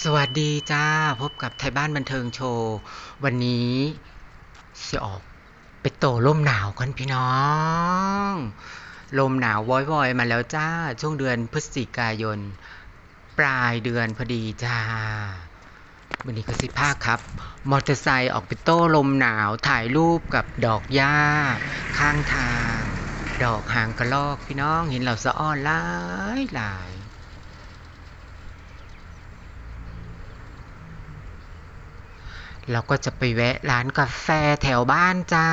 สวัสดีจ้า พบกับไทยบ้านบันเทิงโชว์ วันนี้จะออกไปโตร่มหนาวกันพี่น้อง ลมหนาววอยๆ มาแล้วจ้า ช่วงเดือนพฤศจิกายน ปลายเดือนพอดีจ้า วันนี้ก็สิภาคครับ มอเตอร์ไซค์ออกไปโต้ลมหนาวถ่ายรูปกับดอกหญ้า ข้างทาง ดอกหางกระลอกพี่น้องเห็นเราสะอ้อนหลายหลาย เราก็จะไปแวะร้านกาแฟแถวบ้านจ้า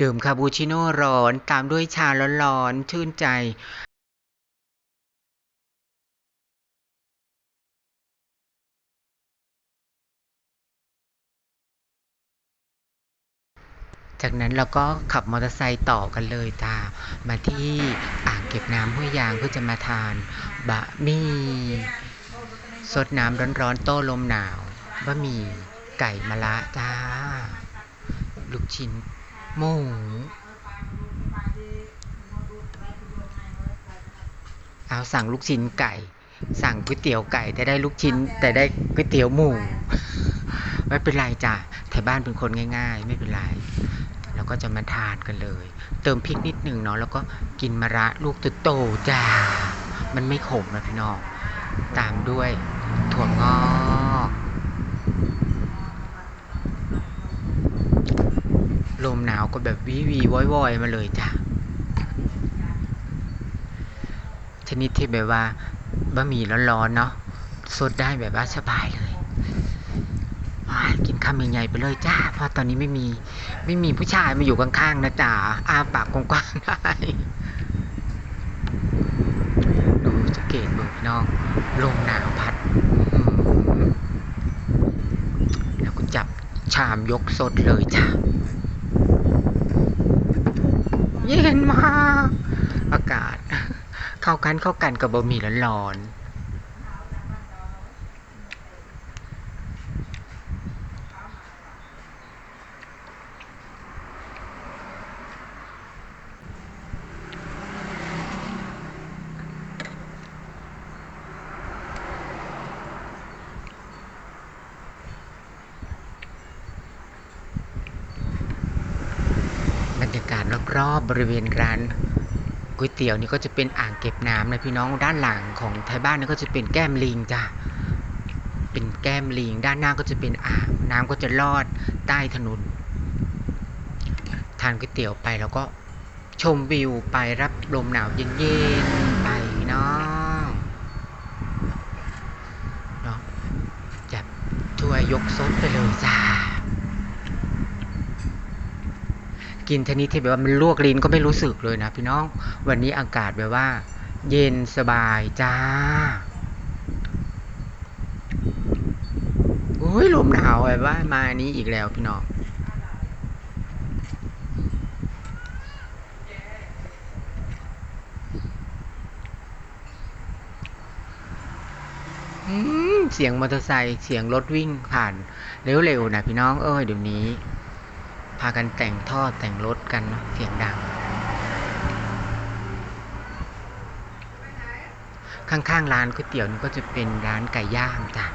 ดื่มคาปูชิโน่ร้อนตามด้วยชาร้อนๆชื่นใจจากนั้นเราก็ขับมอเตอร์ไซค์ต่อกันเลยจ้ามาที่อ่างเก็บน้ำห้วยยางเพื่อจะมาทานบะหมี่ สดน้ำร้อนๆ โต้ลมหนาวบะหมี่ไก่มะระจ้า ลูกชิ้นหมูเอาสั่งลูกชิ้นไก่ สั่งก๋วยเตี๋ยวไก่แต่ได้ลูกชิ้น แต่ได้ก๋วยเตี๋ยวหมูไม่เป็นไรจ้ะแถวบ้านเป็นคนง่าย ๆ ไม่เป็นไรแล้วก็จะมาทานกันเลย เติมพริกนิดหนึ่งเนาะแล้วก็กินมะระลูกโตๆจ้า มันไม่ขมนะพี่น้องตามด้วย ถั่วงอกลมหนาวก็แบบวีวีวอยวอยๆ มาเลยจ้ะ ชนิดที่แบบว่าบะหมี่ร้อนๆเนาะสดได้แบบว่าสบายเลยว้ายกินคำใหญ่ๆไปเลยจ้า เพราะตอนนี้ไม่มีไม่มีผู้ชายมาอยู่ข้างๆนะจ๊ะอาปากกว้างๆได้ดูสเกตเบิร์น้องลมหนาวพัดอื้อหือ แล้วก็จับชามยกสดเลยจ้ะ เย็นมาก อากาศ เข้ากันเข้ากันกับบะหมี่ร้อนๆ บรรยากาศรอบๆบริเวณร้านก๋วยเตี๋ยวนี่ก็จะเป็นอ่างเก็บน้ำนะพี่น้องด้านหลังของไทยบ้านนี่ก็จะเป็นแก้มลิงจ้ะเป็นแก้มลิง ด้านหน้าก็จะเป็นอ่างน้ำก็จะลอดใต้ถนนทานก๋วยเตี๋ยวไปแล้วก็ชมวิวไปรับลมหนาวเย็นๆไปเนาะเนาะจับถ้วยยกซดไปเลยจ้า กินชนิดที่แบบว่ามันลวกลิ้นก็ไม่รู้สึกเลยนะพี่น้อง วันนี้อากาศแบบว่า เย็นสบายจ้าอุ้ยลมหนาวแบบว่ามานี้อีกแล้วพี่น้องอืมเสียงมอเตอร์ไซค์เสียงรถวิ่งผ่านเร็วๆนะพี่น้องเอ้ยเดี๋ยวนี้ พากันแต่งท่อแต่งรถกันเนอะเสียงดัง ข้างๆร้านก๋วยเตี๋ยวนี่ก็จะเป็นร้านไก่ย่างจ้ะ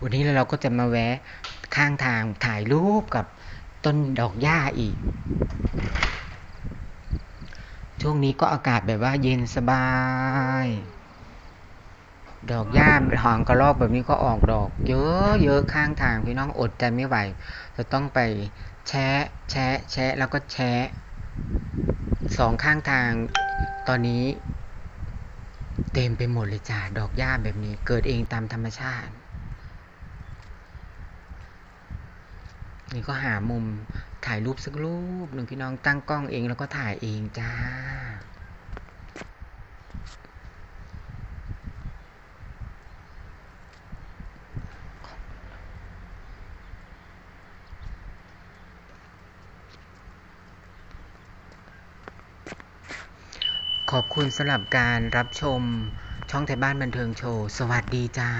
วันนี้เราก็จะมาแวะข้างทางถ่ายรูปกับต้นดอกหญ้าอีก ช่วงนี้ก็อากาศแบบว่าเย็นสบาย ดอกหญ้าหางกระรอกแบบนี้ก็ออกดอก เยอะเยอะข้างทางพี่น้องอดใจไม่ไหว จะต้องไปแชะแชะแชะแล้วก็แชะสองข้างทางตอนนี้ เต็มไปหมดเลยจ้าดอกหญ้าแบบนี้ เกิดเองตามธรรมชาติ นี่ก็หามุมถ่ายรูปสักรูปหนึ่งพี่น้องตั้งกล้องเองแล้วก็ถ่ายเองจ้า ขอบคุณสำหรับการรับชมช่องไทยบ้านบันเทิงโชว์ สวัสดีจ้า